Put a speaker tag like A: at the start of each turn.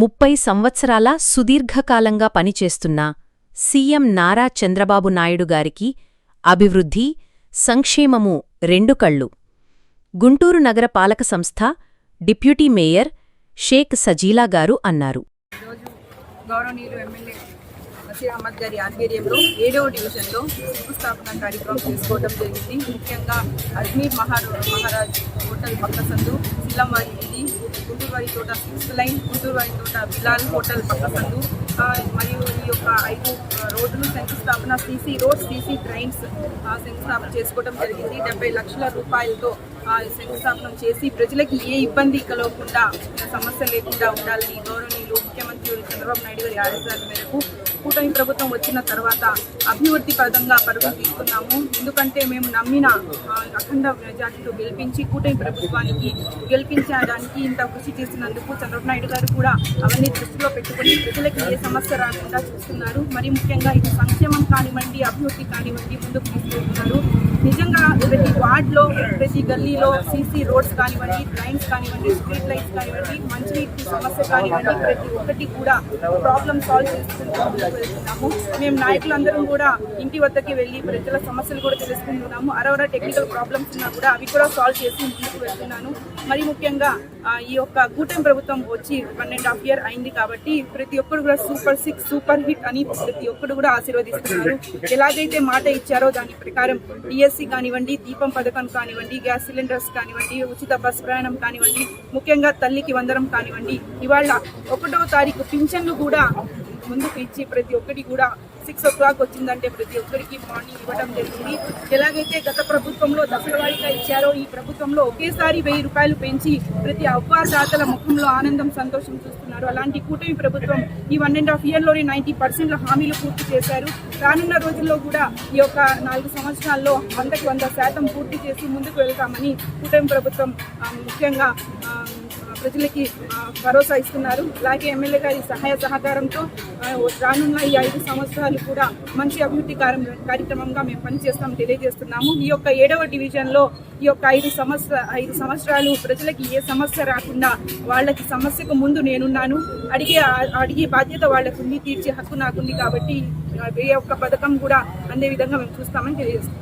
A: ముప్పై సంవత్సరాల సుదీర్ఘకాలంగా పనిచేస్తున్న సీఎం నారా చంద్రబాబు నాయుడు గారికి అభివృద్ధి సంక్షేమము రెండు కళ్ళు. గుంటూరు నగర పాలక సంస్థ డిప్యూటీ మేయర్ షేక్ సజీలా గారు అన్నారు.
B: ఈరోజు నసీర్ అహ్మద్ గారి ఆధ్వర్యంలో ఏడవ డివిజన్లో శంకుస్థాపన కార్యక్రమం చేసుకోవడం జరిగింది. ముఖ్యంగా అజ్మీర్ మహారో మహారాజ్ హోటల్ పక్కసందు సందు వారి తోట సిక్స్త్ లైన్ గుంటూరు వారి తోట బిలాల్ హోటల్ పక్కసందు మరియు ఈ యొక్క ఐదు రోడ్లు శంకుస్థాపన సీసీ రోడ్ సీసీ ట్రైన్స్ శంకుస్థాపన చేసుకోవడం జరిగింది. డెబ్బై లక్షల రూపాయలతో శంకుస్థాపనం చేసి ప్రజలకి ఏ ఇబ్బంది కలగకుండా సమస్య లేకుండా ఉండాలని గౌరవనీయులు ముఖ్యమంత్రి చంద్రబాబు నాయుడు గారి ఆదేశాల మేరకు కూటమి ప్రభుత్వం వచ్చిన తర్వాత అభివృద్ధి పదంగా పరుగులు తీసుకున్నాము ఎందుకంటే మేము నమ్మిన అఖండ మెజార్టీతో గెలిపించి కూటమి ప్రభుత్వానికి గెలిపించడానికి ఇంత కృషి చేసినందుకు చంద్రబాబు నాయుడు గారు కూడా అవన్నీ దృష్టిలో పెట్టుకుని ప్రజలకి ఏ సమస్య రాకుండా చూస్తున్నారు. మరి ముఖ్యంగా ఇది సంక్షేమం కానివ్వండి అభివృద్ధి కానివ్వండి ముందుకు తీసుకెళ్తున్నారు. నిజంగా ప్రతి వార్డులో ప్రతి గల్లీలో సీసీ రోడ్స్ కానివ్వండి ట్రైన్స్ కానివ్వండి స్ట్రీట్ లైట్స్ కానివ్వండి మంచినీటి సమస్య కానివ్వండి ప్రతి ఒక్కటి కూడా ప్రాబ్లమ్ సాల్వ్ చేసుకుంటూ వెళ్తున్నాము మేము నాయకులందరం కూడా ఇంటి వద్దకి వెళ్ళి ప్రజల సమస్యలు కూడా తెలుసుకుంటున్నాము. అరవర టెక్నికల్ ప్రాబ్లమ్స్ ఉన్నా కూడా అవి కూడా సాల్వ్ చేసి ముందుకు వెళ్తున్నాను. మరి ముఖ్యంగా ఈ యొక్క కూటమి ప్రభుత్వం వచ్చి వన్ అండ్ హాఫ్ ఇయర్ అయింది కాబట్టి ప్రతి ఒక్కరు కూడా సూపర్ సిక్స్ సూపర్ హిట్ అని ప్రతి ఒక్కరు కూడా ఆశీర్వదిస్తున్నారు. ఎలాగైతే మాట ఇచ్చారో దాని ప్రకారం డిఎస్సి కానివ్వండి దీపం పథకం కానివ్వండి గ్యాస్ సిలిండర్స్ కానివ్వండి ఉచిత బస్ ప్రయాణం కానివ్వండి ముఖ్యంగా తల్లికి వందరం కానివ్వండి ఇవాళ ఒకటో తారీఖు పింఛన్లు కూడా ముందుకు ఇచ్చి ప్రతి ఒక్కటి కూడా సిక్స్ ఓ క్లాక్ వచ్చిందంటే ప్రతి ఒక్కరికి మార్నింగ్ ఇవ్వడం జరిగింది ఎలాగైతే గత ప్రభుత్వంలో దశలవారీగా ఇచ్చారో ఈ ప్రభుత్వంలో ఒకేసారి వెయ్యి రూపాయలు పెంచి ప్రతి అవ్వాదాతల ముఖంలో ఆనందం సంతోషం చూస్తున్నారు. అలాంటి కూటమి ప్రభుత్వం ఈ వన్ అండ్ హాఫ్ ఇయర్లోనే నైంటీ పర్సెంట్ల హామీలు పూర్తి చేశారు. రానున్న రోజుల్లో కూడా ఈ యొక్క నాలుగు సంవత్సరాల్లో వందకి వంద శాతం పూర్తి చేసి ముందుకు వెళ్తామని కూటమి ప్రభుత్వం ముఖ్యంగా ప్రజలకి భరోసా ఇస్తున్నారు. అలాగే ఎమ్మెల్యే గారి సహాయ సహకారంతో రానున్న ఈ ఐదు సంవత్సరాలు కూడా మంచి అభివృద్ధి కార్య- కార్యక్రమంగా మేము పనిచేస్తాం తెలియజేస్తున్నాము. ఈ యొక్క ఏడవ డివిజన్లో ఈ యొక్క ఐదు సంవత్సర ఐదు సంవత్సరాలు ప్రజలకి ఏ సమస్య రాకుండా వాళ్ళకి సమస్యకు ముందు నేనున్నాను. అడిగే అడిగే బాధ్యత వాళ్ళకు ఉంది తీర్చే హక్కు నాకుంది కాబట్టి ఏ ఒక్క పథకం కూడా అందే విధంగా మేము చూస్తామని తెలియజేస్తాం